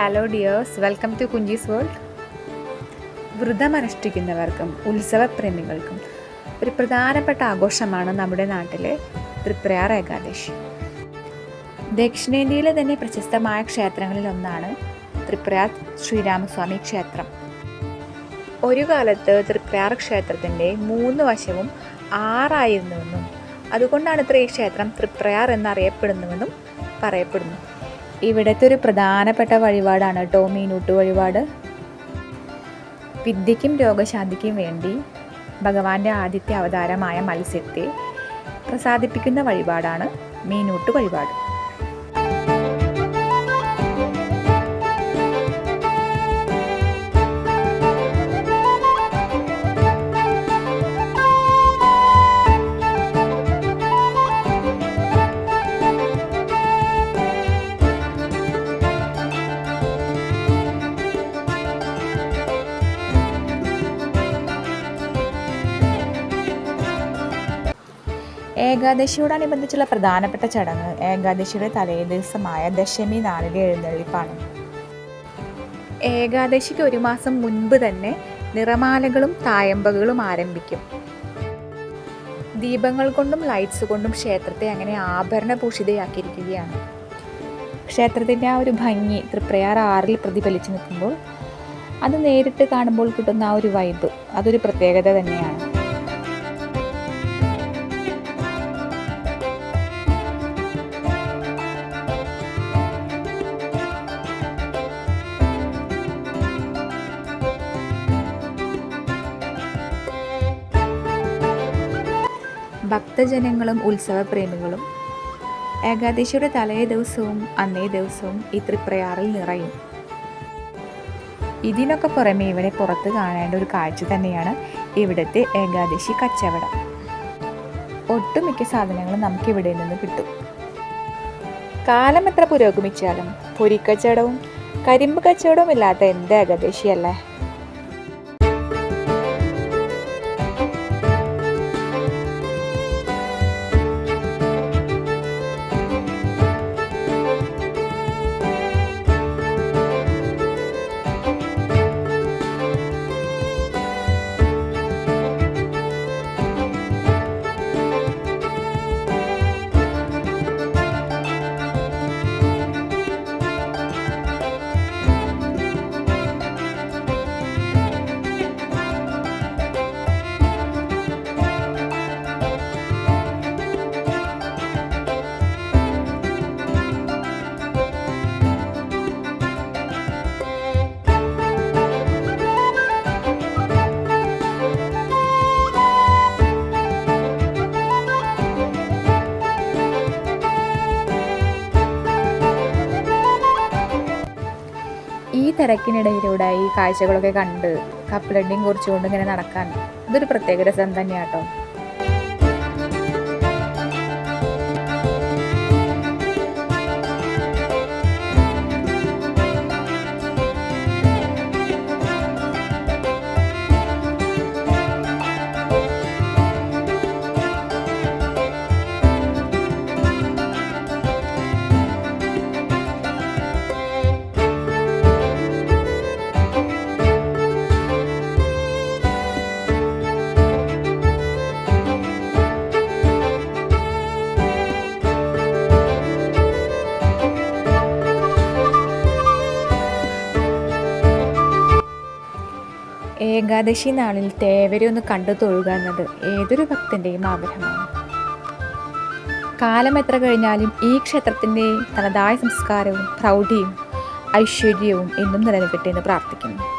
Hello dears welcome to Kunchees world വ്രതമനുഷ്ഠിക്കുന്നവർക്കും ഉത്സവപ്രേമികൾക്കും ഒരു പ്രധാനപ്പെട്ട ആഘോഷമാണ് നമ്മുടെ നാട്ടിലെ തൃപ്രയാർ ഏകാദശി. ദക്ഷിണേന്ത്യയിലെ തന്നെ പ്രശസ്തമായ ക്ഷേത്രങ്ങളിൽ ഒന്നാണ് തൃപ്രയാർ ശ്രീരാമസ്വാമി ക്ഷേത്രം. ഒരു കാലത്ത് തൃപ്രയാർ ക്ഷേത്രത്തിന്റെ മൂന്ന് വശവും ആറായിരുന്നുവെന്നും അതുകൊണ്ടാണ് ഇത്ര ഈ ക്ഷേത്രം തൃപ്രയാർ എന്നറിയപ്പെടുന്നുവെന്നും പറയപ്പെടുന്നു. ഇവിടുത്തെ ഒരു പ്രധാനപ്പെട്ട വഴിപാടാണ് കേട്ടോ മീനൂട്ട് വഴിപാട്. വിദ്യയ്ക്കും രോഗശാന്തിക്കും വേണ്ടി ഭഗവാന്റെ ആദ്യത്തെ അവതാരമായ മത്സ്യത്തെ പ്രസാദിപ്പിക്കുന്ന വഴിപാടാണ് മീനൂട്ട് വഴിപാട്. ഏകാദശിയോടനുബന്ധിച്ചുള്ള പ്രധാനപ്പെട്ട ചടങ്ങ് ഏകാദശിയുടെ തലേ ദിവസമായ ദശമി നാളിലെ എഴുന്നള്ളിപ്പാണ്. ഏകാദശിക്ക് ഒരു മാസം മുൻപ് തന്നെ നിറമാലകളും തായമ്പകളും ആരംഭിക്കും. ദീപങ്ങൾ കൊണ്ടും ലൈറ്റ്സ് കൊണ്ടും ക്ഷേത്രത്തെ അങ്ങനെ ആഭരണഭൂഷിതയാക്കിയിരിക്കുകയാണ് ക്ഷേത്രത്തിന്റെ ആ ഒരു ഭംഗി തൃപ്രയാർ ആറിൽ പ്രതിഫലിച്ചു നിൽക്കുമ്പോൾ അത് നേരിട്ട് കാണുമ്പോൾ കിട്ടുന്ന ആ ഒരു വൈബ് അതൊരു പ്രത്യേകത തന്നെയാണ്. ഭക്തജനങ്ങളും ഉത്സവപ്രേമികളും ഏകാദശിയുടെ തലേ ദിവസവും അന്നേ ദിവസവും ഈ തൃപ്രയാറിൽ നിറയും. ഇതിനൊക്കെ പുറമെ ഇവിടെ പുറത്ത് കാണേണ്ട ഒരു കാഴ്ച തന്നെയാണ് ഇവിടുത്തെ ഏകാദശി കച്ചവടം. ഒട്ടുമിക്ക സാധനങ്ങളും നമുക്ക് ഇവിടെ നിന്ന് കിട്ടും. കാലം എത്ര പുരോഗമിച്ചാലും പൊരിക്കച്ചവടവും കരിമ്പ് കച്ചവടവും ഇല്ലാത്ത എന്ത് ഏകാദശിയല്ലേ? ഈ തിരക്കിനിടയിലൂടെ ഈ കാഴ്ചകളൊക്കെ കണ്ട് കപ്പലണ്ടിയും കുറിച്ചുകൊണ്ട് ഇങ്ങനെ നടക്കാൻ. ഇതൊരു പ്രത്യേക രസം തന്നെയാട്ടോ. ഏകാദശി നാളിൽ തേവരെ ഒന്ന് കണ്ടു തൊഴുക എന്നത് ഏതൊരു ഭക്തന്റെയും ആഗ്രഹമാണ്. കാലം എത്ര കഴിഞ്ഞാലും ഈ ക്ഷേത്രത്തിന്റെ തനതായ സംസ്കാരവും പ്രൗഢിയും ഐശ്വര്യവും എന്നും നിലനിൽക്കട്ടെ എന്ന് പ്രാർത്ഥിക്കുന്നു.